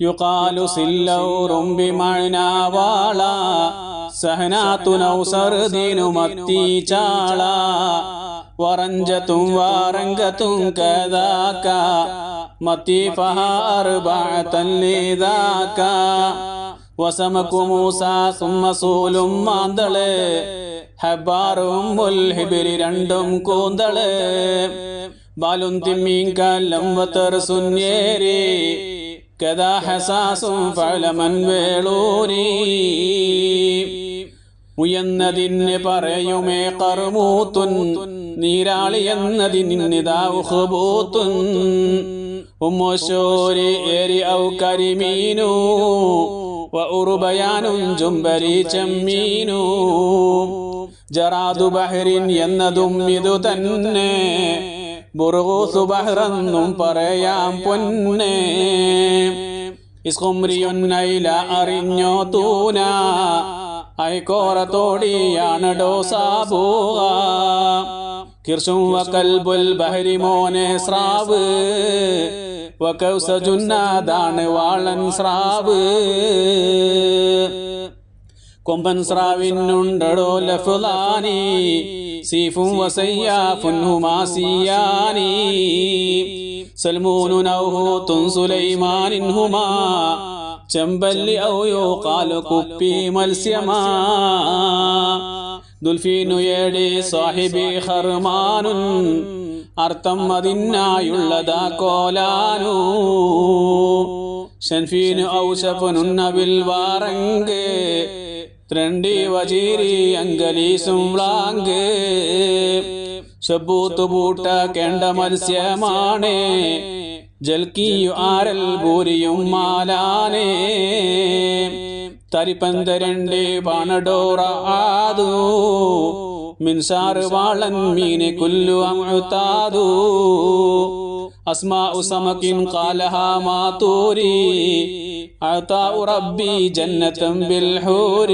يقال سلور بمعنى والا سهنات أو سردين متي چالا ورنجة وارنجة كذاك متي فها أربعة لذاك وسمك موسى ثم സൂൽ മാന്തള് ഹബാറും മുൽഹിബിരി രണ്ടും കൂന്തള് ബാലും തിമ്മീൻ കല്ലം വത്തർ സുന്യേരി കഥാ ഹസാസും ഫലമൻ വേളൂരി. ഉയർന്നതിന് പറയുമേ കറുമൂത്തുൻ നീരാളി എന്നതിനിതാ ഉഹബൂത്തുൻ ഉമ്മോശോരി ഏരി ഔ കരിമീനു ഉറുബയാനും ജുംബരി ചെമ്മീനു. ജറാദു ബഹ്റിൻ എന്നതും ഇതു തന്നെ. ബുറുസു ബഹ്റെന്നും പറയാം പൊന്നെ. ഇസ്കുംറിയൊന്നൈല അറിഞ്ഞോ തൂന. ഐക്കോറത്തോടിയാണ് ഡോസാബൂക കിർഷും വക്കൽബുൽ ബഹരി മോനെ സ്രാവ്. വകൗസജുന്നാദാണ് വാളൻ സ്രാവ്. കൊമ്പൻ സ്രാവിനുണ്ടടോ ലഫുലാനി സീഫും വസയ്യാഫുൻ ഹുമാസിയാനി സൽമൂനു നൗഹൂത്തുൻ സുലൈമാനിൻ ഹുമാ ചെമ്പല്ലി ഔയോ കാലു കുപ്പി മത്സ്യമാ. ദുൽഫീനു ഏടി സാഹിബി ഹർമാനുൻ അർത്ഥം അതിനായുള്ളതാ കോലാനു. ഷൻഫീനു ഔഷഫുനുന്നവിൽ വാറങ്ക് ത്രണ്ടി വജീരി അങ്കലീസും വ്ളാങ്ക്. ഷബൂത്ത് പൂട്ട കേണ്ട മത്സ്യമാണ്. ജൽക്കിയു ആരൽ ഭൂരിയും മാലാനേ. തരിപ്പന്തരണ്ട് പാണഡോറ ആദു. മിൻസാറ് വാളൻ മീനെ കുല്ലു അമുത്താദു أسماء سمك قالها ما طوري عطاء ربي جنة بالحور